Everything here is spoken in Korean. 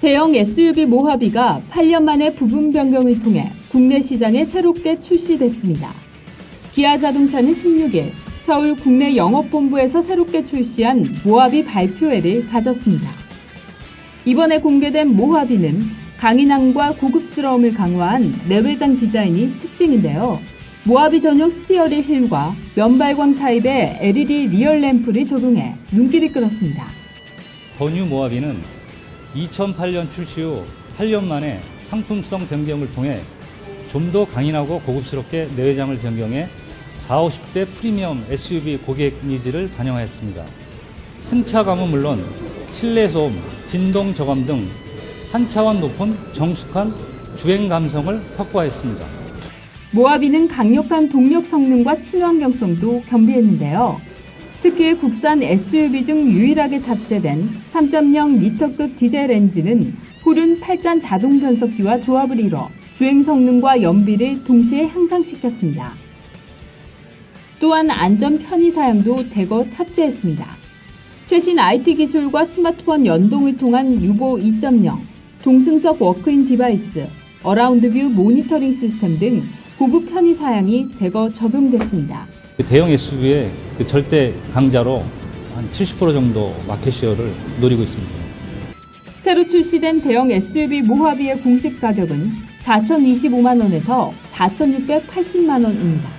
대형 SUV 모하비가 8년 만에 부분 변경을 통해 국내 시장에 새롭게 출시됐습니다. 기아 자동차는 16일 서울 국내 영업본부에서 새롭게 출시한 모하비 발표회를 가졌습니다. 이번에 공개된 모하비는 강인함과 고급스러움을 강화한 내외장 디자인이 특징인데요. 모하비 전용 스티어링 휠과 면발광 타입의 LED 리얼 램프를 적용해 눈길을 끌었습니다. 더뉴 모하비는 2008년 출시 후 8년 만에 상품성 변경을 통해 좀 더 강인하고 고급스럽게 내외장을 변경해 40, 50대 프리미엄 SUV 고객 니즈를 반영하였습니다. 승차감은 물론 실내 소음, 진동 저감 등 한 차원 높은 정숙한 주행 감성을 확보하였습니다. 모하비는 강력한 동력 성능과 친환경성도 겸비했는데요. 특히 국산 SUV 중 유일하게 탑재된 3.0 리터급 디젤 엔진은 홀은 8단 자동 변속기와 조합을 이뤄 주행 성능과 연비를 동시에 향상시켰습니다. 또한 안전 편의 사양도 대거 탑재했습니다. 최신 IT 기술과 스마트폰 연동을 통한 유보 2.0, 동승석 워크인 디바이스, 어라운드 뷰 모니터링 시스템 등 고급 편의 사양이 대거 적용됐습니다. 그 대형 SUV의 그 절대 강자로 한 70% 정도 마켓시어를 노리고 있습니다. 새로 출시된 대형 SUV 모하비의 공식 가격은 4,025만 원에서 4,680만 원입니다.